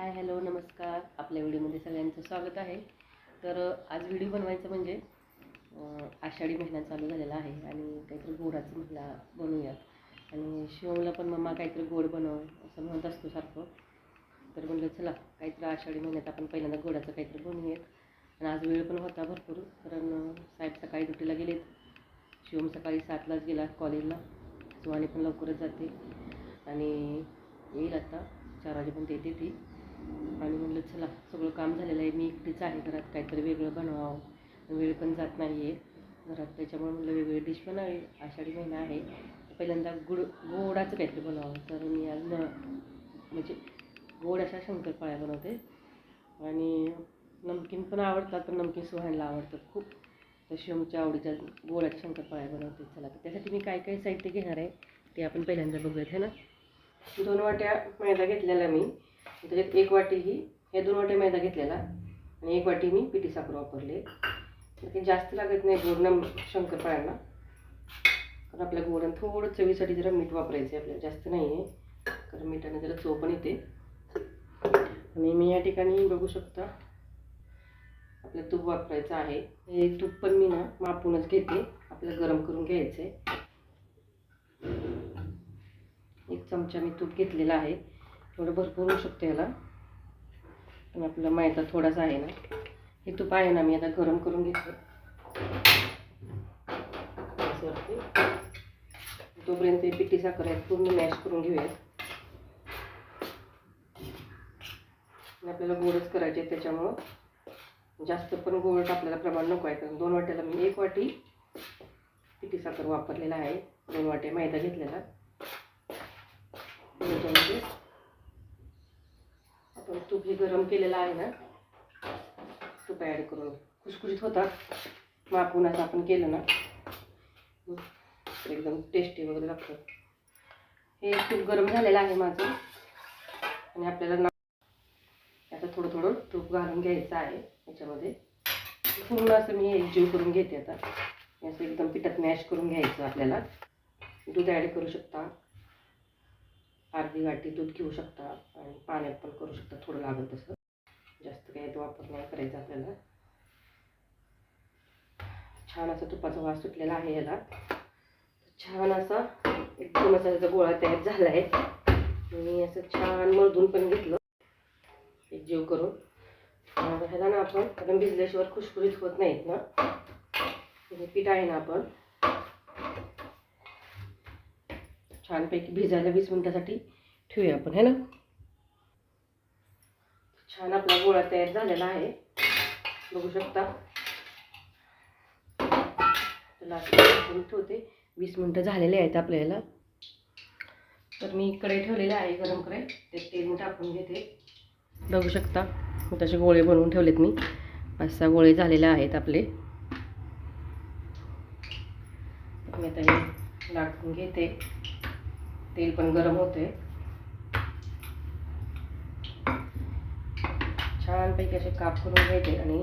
Hi hello नमस्कार. आपल्या व्हिडिओमध्ये सगळ्यांचं स्वागत आहे. तर आज व्हिडिओ बनवायचं म्हणजे आषाढी महिना चालू झालेला आहे आणि काहीतरी गोडाचं म्हटला बनवूयात. आणि शिवमला पण मम्मा काहीतरी गोड बनव असं म्हणत असतो सारखं. तर म्हणलं चला काहीतरी आषाढी महिन्यात आपण पहिल्यांदा गोडाचं काहीतरी बनवूयात. आणि आज वेळ पण होता भरपूर कारण साहेब सकाळी ड्युटीला गेलेत. शिवम सकाळी सातलाच गेला कॉलेजला. सुहानी पण लवकरच जाते. आणि येईल आता चार वाजेपर्यंत येते ती. आणि म्हणलं चला सगळं काम झालेलं आहे मी एकटीच आहे घरात काहीतरी वेगळं बनवावं. वेळ पण जात नाही आहे घरात त्याच्यामुळे म्हणलं वेगळी डिश बनावी आषाढी महिना आहे. पहिल्यांदा गुड गोडाचं काहीतरी बनवावं. तर मी आज न म्हणजे गोड अशा शंकरपाळ्या बनवते. आणि नमकीन पण आवडतात पण नमकीन सुहायला आवडतात खूप. तर शिवमच्या आवडीच्या गोडाच्या शंकरपाळ्या बनवते. चला तर त्यासाठी मी काय काय साहित्य घेणार आहे ते आपण पहिल्यांदा बघूयात है ना? दोन वाट्या मैदा घेतलेला मी. त्याच्यात एक वाटी ही हे दोन वाटे मैदा घेतलेला आणि एक वाटी मी पिठी साखर वापरले. ते जास्त लागत नाही गोडनं शंकरपाळ्यांना. कारण आपल्या गोडात थोडं चवीसाठी जरा मीठ वापरायचं आहे आपल्याला जास्त नाही आहे कारण मिठाने जरा चव पण येते. आणि मी या ठिकाणी बघू शकता आपलं तूप वापरायचं आहे. हे तूप पण मी ना मापूनच घेते. आपल्याला गरम करून घ्यायचं आहे एक चमचा मी तूप घेतलेला आहे. थोडं भरपूर होऊ शकते याला. पण आपला मैदा थोडासा आहे ना. हे तूप आहे ना मी आता गरम करून घेतलं गॅसवरती. तोपर्यंत ही पिठी साखर आहेत पूर्ण मॅश करून घेऊयात. आपल्याला गोडच करायचे त्याच्यामुळं. जास्त पण गोड आपल्याला प्रमाण नको आहे. कारण दोन वाट्याला मी एक वाटी पिठी साखर वापरलेला आहे. दोन वाट्या मैदा घेतलेला. त्याच्यामध्ये तूप हे गरम केलेलं आहे ना तूप ॲड करून खुसखुशीत होता. मापून असं आपण केलं ना. एकदम टेस्टी वगैरे लागतं. हे तूप गरम झालेलं आहे माझं. आणि आपल्याला ना आता थोडं थोडं तूप घालून घ्यायचं आहे याच्यामध्ये. पूर्ण असं मी एकजीव करून घेते आता. असं एकदम पिठात मॅश करून घ्यायचं आपल्याला. दूध ॲड करू शकता. अर्धी वाटी दूध घेऊ शकता आणि पाण्यात पण करू शकता थोडं लागेल तसं. जास्त काही वापर नाही करायचा आपल्याला. छान असा तुपाचा वास सुटलेला आहे याला. छान असा एकदम असा त्याचा गोळा तयार झाला आहे आणि असं छान मळधून पण घेतलं. एक जीव करून. ह्याला ना आपण कारण भिजल्याशिवाय खुशखुशीत होत नाहीत ना. हे पीठ आहे ना आपण. छानपैकी भिजायला वीस मिनटासाठी ठेवूया आपण है ना? छान आपला गोळा तयार झालेला आहे. बघू शकता. ठेवते. वीस मिनटं झालेले आहेत आपल्याला. तर मी कढई ठेवलेले आहे गरम कढई. ते तेल मी टाकून घेते. बघू शकता. तसे गोळे बनवून ठेवलेत मी. पाच सहा गोळे झालेले आहेत आपले. मी आता हे लाटून घेते. तेल पण गरम होते छानपैकी असे काप करून घ्यायचे आणि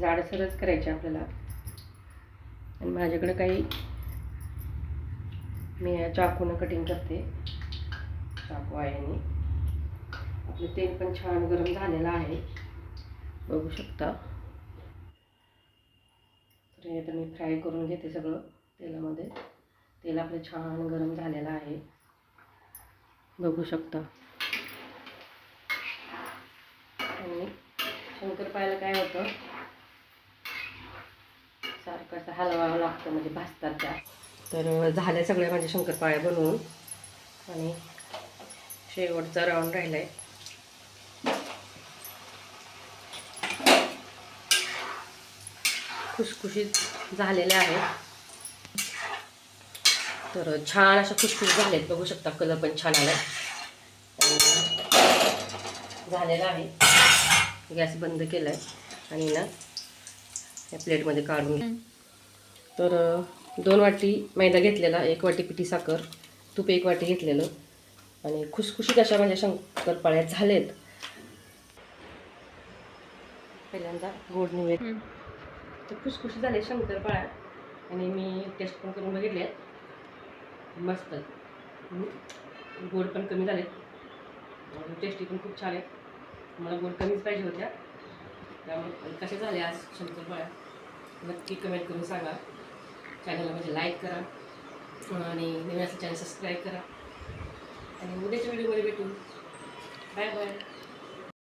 जाडसरच करायचे आपल्याला. आणि माझ्याकडे काही मी या चाकूनं कटिंग करते. चाकू आहे आणि आपलं तेल पण छान गरम झालेलं आहे. बघू शकता. तर हे आता मी फ्राय करून घेते सगळं तेलामध्ये. तेल आपलं छान गरम झालेलं आहे. बघू शकता. हो, आणि शंकरपाळ्याला काय होतं? सारखं असं हलवावं लागतं म्हणजे भाजतात त्या. तर झाल्या सगळ्या माझ्या शंकरपाळ्या बनवून. आणि शेवटचा राऊंड राहिला आहे खुशखुशीत झालेल्या आहेत. तर छान अशा खुसखुशीत झालेत. बघू शकता कलर पण छान आला झालेला आहे. गॅस बंद केला आहे आणि ना या प्लेटमध्ये काढून तर दोन वाटी मैदा घेतलेला एक वाटी पिठी साखर तूप एक वाटी घेतलेलं. आणि खुसखुशीत अशा माझ्या शंकरपाळ्या झालेत. पहिल्यांदा गोड निवेद. तर खुसखुशी झाले शंकरपाळ्या. आणि मी टेस्ट पण करून बघितले मस्त गोड पण कमी झाले टेस्टी पण खूप छान आहे मला गोड कमीच पाहिजे होत्या. त्यामुळे कशा झाल्या आज शंकरपाळ्या नक्की कमेंट करून सांगा. चॅनलला म्हणजे लाईक करा. आणि नवीन असं चॅनल सबस्क्राईब करा. आणि उद्याच्या व्हिडिओमध्ये भेटू. Bye bye